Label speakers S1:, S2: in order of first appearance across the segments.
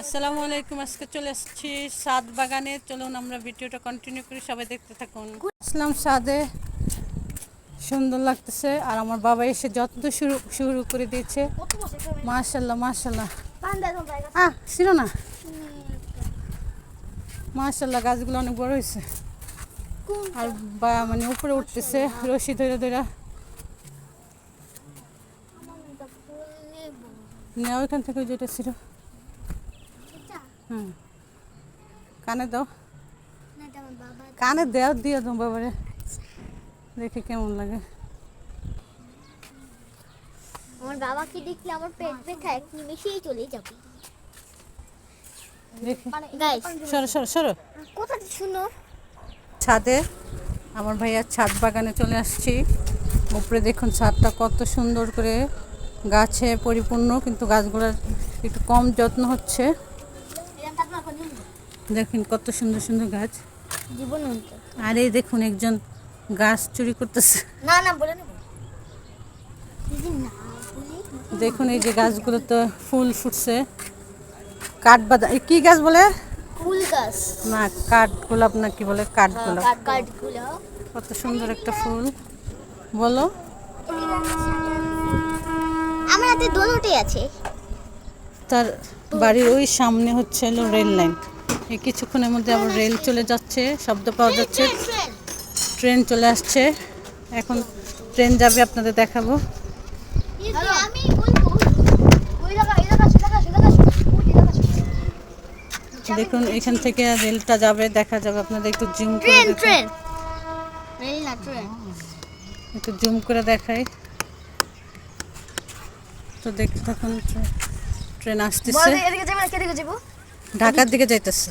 S1: আসসালামু আলাইকুম আজকে চলে এসেছি সাদ বাগানে। চলুন আমরা ভিডিওটা কন্টিনিউ করি সবাই দেখতে থাকুন। আসলাম সাদে সুন্দর লাগতেছে। আর আমার বাবা এসে যত্ন শুরু শুরু করে দিয়েছে। মাশাল্লাহ মাশাল্লাহ আহ ছিল না? মাশাল্লাহ গাছগুলো অনেক বড় হয়েছে। আর বা মানে উপরে উঠতেছে রশি ধরে ধরে নেওয়া ওইখান থেকে যেটা ছিল। হুম। কানে দাও। কানে দেও দিয়ে দাও বাবারে। দেখে কেমন লাগে।
S2: আমার বাবাকে দেখলে আমার পেট ব্যথা এক নিমেষেই চলে যাবে।
S1: সরো সরো সরো।
S2: শুনো?
S1: ছাদে আমার ভাইয়া ছাদ বাগানে চলে আসছি। উপরে দেখুন ছাদটা কত সুন্দর করে গাছে পরিপূর্ণ কিন্তু গাছগুলোর একটু কম যত্ন হচ্ছে। দেখুন কত সুন্দর সুন্দর গাছ। আর এই দেখুন একজন গাছ চুরি করতেছে।
S2: না না বলে
S1: দেখুন এই যে গাছগুলো তো ফুল ফুটছে। কাঠবাদাম এ কি গাছ বলে?
S2: ফুল গাছ।
S1: না কাঠ গোলাপ না কি বলে? কাঠ গোলাপ কত সুন্দর একটা ফুল। বলো।
S2: আমার হাতে দোলটি আছে।
S1: তার বাড়ির ওই সামনে হচ্ছে রেল লাইন। এই কিছুক্ষণের মধ্যে আবার রেল চলে যাচ্ছে শব্দ পাওয়া যাচ্ছে। ট্রেন চলে আসছে। এখন ট্রেন যাবে আপনাদের দেখাবো। দেখুন এখান থেকে রেলটা যাবে দেখা যাবে আপনাদের একটু জুম করে একটু জুম করে দেখাই। তো দেখতে থাকুন ট্রে- ট্রেন আসতেছে। ঢাকার দিকে যাইতেছে।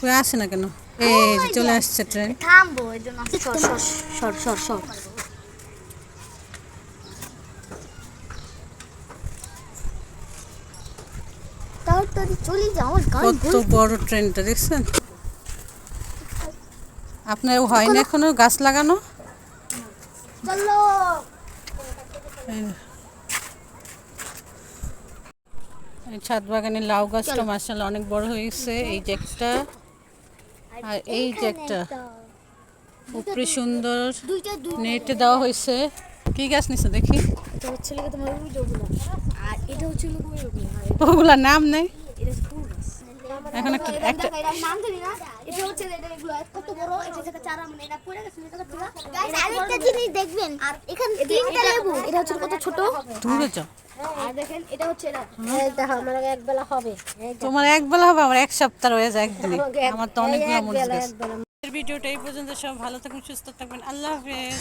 S1: কই আসে না কেন? এই যে চলে আসছে ট্রেন
S2: থামবো এর জন্য সর সর সর সর
S1: কত বড় ট্রেনটা দেখছেন? আপনার হয় না এখনও গাছ লাগানো?
S2: চলো
S1: এই এই ছাদ বাগানে লাউ গাছটা মাসাল্লাহ অনেক বড় হয়েছে। এই যে একটা আর এই যে একটা উপরে সুন্দর নেটে দেওয়া হয়েছে। কি গাছ নিছে দেখি? নাম নেই? এখন একটা একটা
S2: নাম জানি না। এটা হচ্ছে এটা এগুলো কত বড় এটা থেকে চারা মানে এটা পড়ে গেছে এটা থেকে গাইস আরেকটা জিনিস দেখবেন। আর এখানে তিনটা লেবু। এটা হচ্ছে কত ছোট?
S1: দূরে যাও।
S2: আর দেখেন এটা হচ্ছে এটা দেখো আমার এক বেলা হবে।
S1: তোমার এক বেলা হবে আমার এক সপ্তাহ রয়ে যায় একদিন আমার তো গাছ। ভিডিওটা এই পর্যন্ত সব ভালো থাকুন সুস্থ থাকবেন। আল্লাহ হাফেজ।